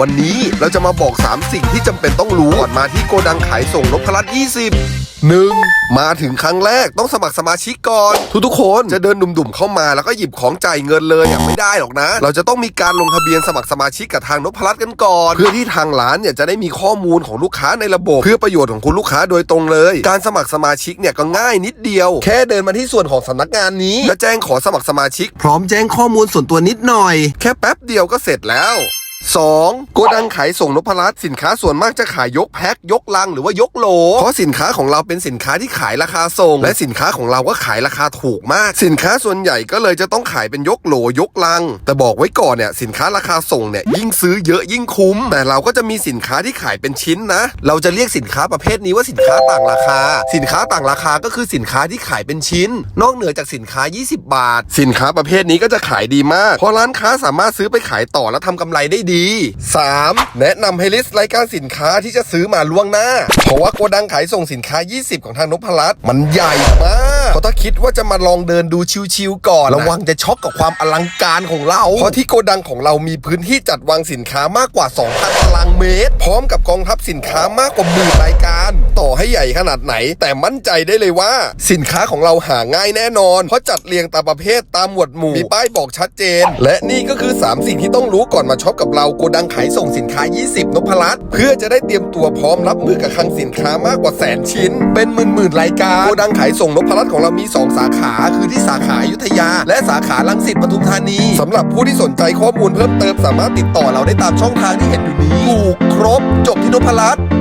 วันนี้เราจะมาบอก 3 สิ่งที่จำเป็นต้องรู้ก่อนมาที่โกดังขายส่งนพรัตน์20 1. มาถึงครั้งแรกต้องสมัครสมาชิกก่อน ทุกๆคนจะเดินดุ่มๆเข้ามาแล้วก็หยิบของจ่ายเงินเลยอะไม่ได้หรอกนะ เราจะต้องมีการลงทะเบียนสมัครสมาชิกกับทางนพรัตน์กันก่อน เพื่อที่ทางร้านเนี่ยจะได้มีข้อมูลของลูกค้าในระบบ เพื่อประโยชน์ของคุณลูกค้าโดยตรงเลย การสมัครสมาชิกเนี่ยก็ง่ายนิดเดียว แค่เดินมาที่ส่วนของสำนักงานนี้แล้วแจ้งขอสมัครสมาชิก พร้อมแจ้งข้อมูลส่วนตัวนิดหน่อย แค่แป๊บเดียวก็เสร็จแล้ว 2. โกดังขายส่งนพรัตน์สินค้าส่วนมากจะขายยกแพ็คยกลังหรือว่ายกโหลเพราะสินค้าของเราเป็นสินค้าที่ขายราคาส่ง และสินค้าของเราก็ขายราคาถูกมาก สินค้าส่วนใหญ่ก็เลยจะต้องขายเป็นยกโหลยกลัง แต่บอกไว้ก่อนเนี่ยสินค้าราคาส่งเนี่ยยิ่งซื้อเยอะยิ่งคุ้ม แต่เราก็จะมีสินค้าที่ขายเป็นชิ้นนะ เราจะเรียกสินค้าประเภทนี้ว่าสินค้าต่างราคา สินค้าต่างราคาก็คือสินค้าที่ขายเป็นชิ้น นอกเหนือจากสินค้า 20 บาท สินค้าประเภทนี้ก็จะขายดีมากเพราะร้านค้าสามารถซื้อไปขายต่อและทำกำไรได้ดี 3. แนะนำให้ลิสต์รายการสินค้าที่จะซื้อมาล่วงหน้า เพราะว่าโกดังขายส่งสินค้า 20 ของทางนพรัตน์มันใหญ่มากเพราะถ้าคิดว่าจะมาลองเดินดูชิวๆก่อน ระวังจะช็อกกับความอลังการของเรา เพราะที่โกดังของเรามีพื้นที่จัดวางสินค้ามากกว่า 2,000 ตารางเมตร พร้อมกับกองทัพสินค้ามากกว่าหมื่นรายการต่ อให้ใหญ่ขนาดไหน แต่มั่นใจได้เลยว่า สินค้าของเราหาง่ายแน่นอน เพราะจัดเรียงตามประเภทตามหมวดหมู่ มีป้ายบอกชัดเจน และนี่ก็คือ 3 สิ่งที่ต้องรู้ก่อนมาช็อปกับเราโกดังขายส่งสินค้า 20 นพรัตน์เพื่อจะได้เตรียมตัวพร้อมรับมือกับคลังสินค้ามากกว่าแสนชิ้น เป็นหมื่นๆรายการโกดังขายส่งนพรัตน์ของเรามี 2 สาขา คือที่สาขาอยุธยา และสาขาลังสิตปทุมธานีสำหรับผู้ที่สนใจข้อมูลเพิ่มเติมสามารถติดต่อเราได้ตามช่องทางที่เห็นอยู่นี้ถูกครบจบที่นพรัตน์